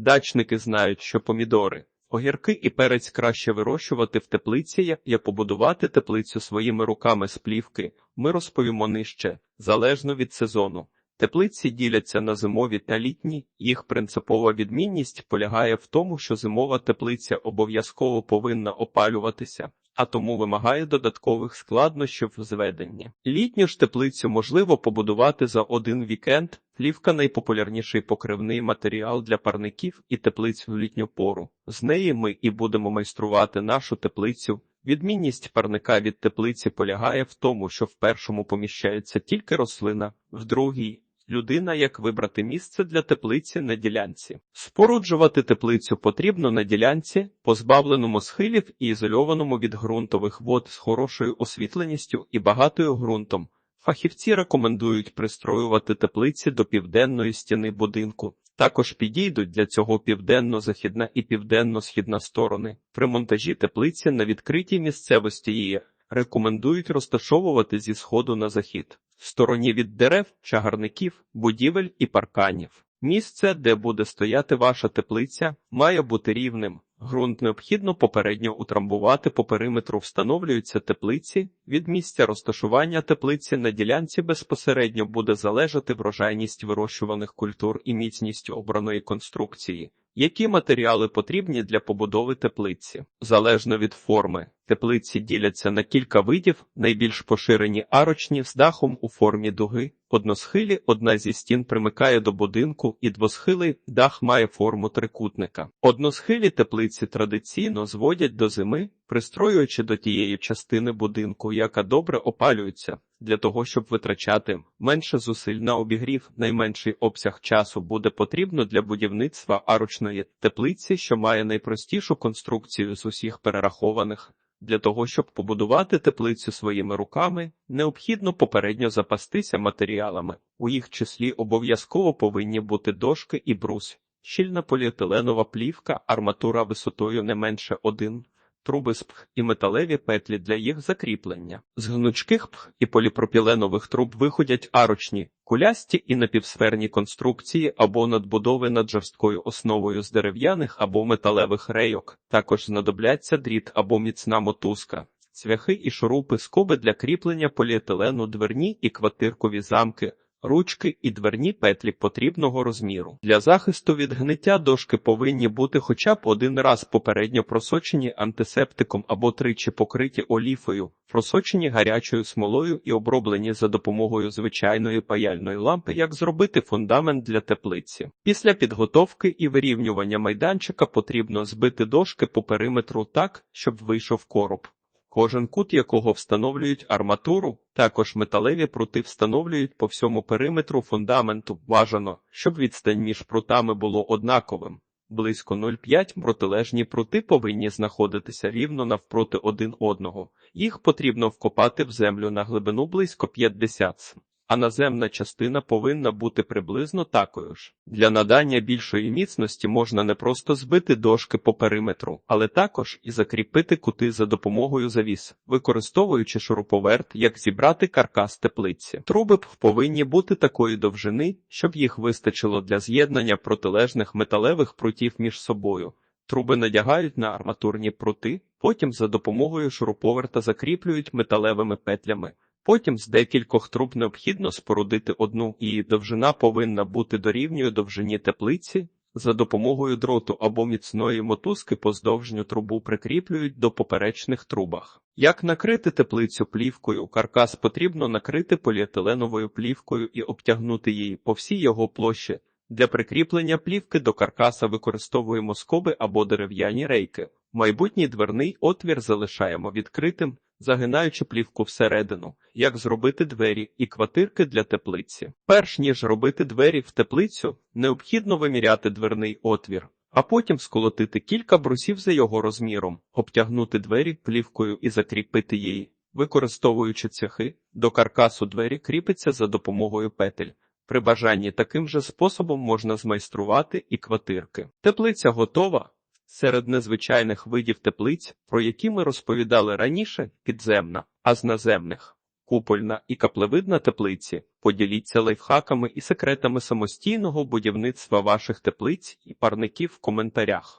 Дачники знають, що помідори, огірки і перець краще вирощувати в теплиці, як- побудувати теплицю своїми руками з плівки. Ми розповімо нижче, залежно від сезону. Теплиці діляться на зимові та літні. Їх принципова відмінність полягає в тому, що зимова теплиця обов'язково повинна опалюватися, а тому вимагає додаткових складнощів в зведенні. Літню ж теплицю можливо побудувати за один вікенд. Плівка найпопулярніший покривний матеріал для парників і теплиць в літню пору. З неї ми і будемо майструвати нашу теплицю. Відмінність парника від теплиці полягає в тому, що в першому поміщається тільки рослина, в другій людина, як вибрати місце для теплиці на ділянці. Споруджувати теплицю потрібно на ділянці, позбавленому схилів і ізольованому від ґрунтових вод з хорошою освітленістю і багатою ґрунтом. Фахівці рекомендують пристроювати теплиці до південної стіни будинку. Також підійдуть для цього південно-західна і південно-східна сторони. При монтажі теплиці на відкритій місцевості її рекомендують розташовувати зі сходу на захід, стороні від дерев, чагарників, будівель і парканів. Місце, де буде стояти ваша теплиця, має бути рівним. Ґрунт необхідно попередньо утрамбувати по периметру встановлюються теплиці. Від місця розташування теплиці на ділянці безпосередньо буде залежати врожайність вирощуваних культур і міцність обраної конструкції. Які матеріали потрібні для побудови теплиці? Залежно від форми, теплиці діляться на кілька видів, найбільш поширені арочні з дахом у формі дуги. Односхилі одна зі стін примикає до будинку, і двосхилий дах має форму трикутника. Односхилі теплиці традиційно зводять до зими, пристроюючи до тієї частини будинку, яка добре опалюється. Для того, щоб витрачати менше зусиль на обігрів, найменший обсяг часу буде потрібно для будівництва арочної теплиці, що має найпростішу конструкцію з усіх перерахованих. Для того, щоб побудувати теплицю своїми руками, необхідно попередньо запастися матеріалами. У їх числі обов'язково повинні бути дошки і брус, щільна поліетиленова плівка, арматура висотою не менше 1 труби з пх і металеві петлі для їх закріплення. З гнучких пх і поліпропіленових труб виходять арочні, кулясті і напівсферні конструкції або надбудови над жорсткою основою з дерев'яних або металевих рейок. Також знадобляться дріт або міцна мотузка. Цвяхи і шурупи скоби для кріплення поліетилену, дверні і квартиркові замки, ручки і дверні петлі потрібного розміру. Для захисту від гниття дошки повинні бути хоча б один раз попередньо просочені антисептиком або тричі покриті оліфою, просочені гарячою смолою і оброблені за допомогою звичайної паяльної лампи, як зробити фундамент для теплиці. Після підготовки і вирівнювання майданчика потрібно збити дошки по периметру так, щоб вийшов короб. Кожен кут якого встановлюють арматуру, також металеві прути встановлюють по всьому периметру фундаменту. Бажано, щоб відстань між прутами було однаковим. Близько 0,5 протилежні прути повинні знаходитися рівно навпроти один одного. Їх потрібно вкопати в землю на глибину близько 50 см а наземна частина повинна бути приблизно такою ж. Для надання більшої міцності можна не просто збити дошки по периметру, але також і закріпити кути за допомогою завіс, використовуючи шуруповерт, як зібрати каркас теплиці. Труби повинні бути такої довжини, щоб їх вистачило для з'єднання протилежних металевих прутів між собою. Труби надягають на арматурні прути, потім за допомогою шуруповерта закріплюють металевими петлями. Потім з декількох труб необхідно спорудити одну, її довжина повинна бути дорівнює довжині теплиці. За допомогою дроту або міцної мотузки поздовжню трубу прикріплюють до поперечних трубах. Як накрити теплицю плівкою, каркас потрібно накрити поліетиленовою плівкою і обтягнути її по всій його площі. Для прикріплення плівки до каркаса використовуємо скоби або дерев'яні рейки. Майбутній дверний отвір залишаємо відкритим, загинаючи плівку всередину, як зробити двері і квартирки для теплиці. Перш ніж робити двері в теплицю, необхідно виміряти дверний отвір, а потім сколотити кілька брусів за його розміром, обтягнути двері плівкою і закріпити її. Використовуючи цехи, до каркасу двері кріпиться за допомогою петель. При бажанні таким же способом можна змайструвати і квартирки. Теплиця готова. Серед незвичайних видів теплиць, про які ми розповідали раніше, підземна, а з наземних купольна і каплевидна теплиці. Поділіться лайфхаками і секретами самостійного будівництва ваших теплиць і парників в коментарях.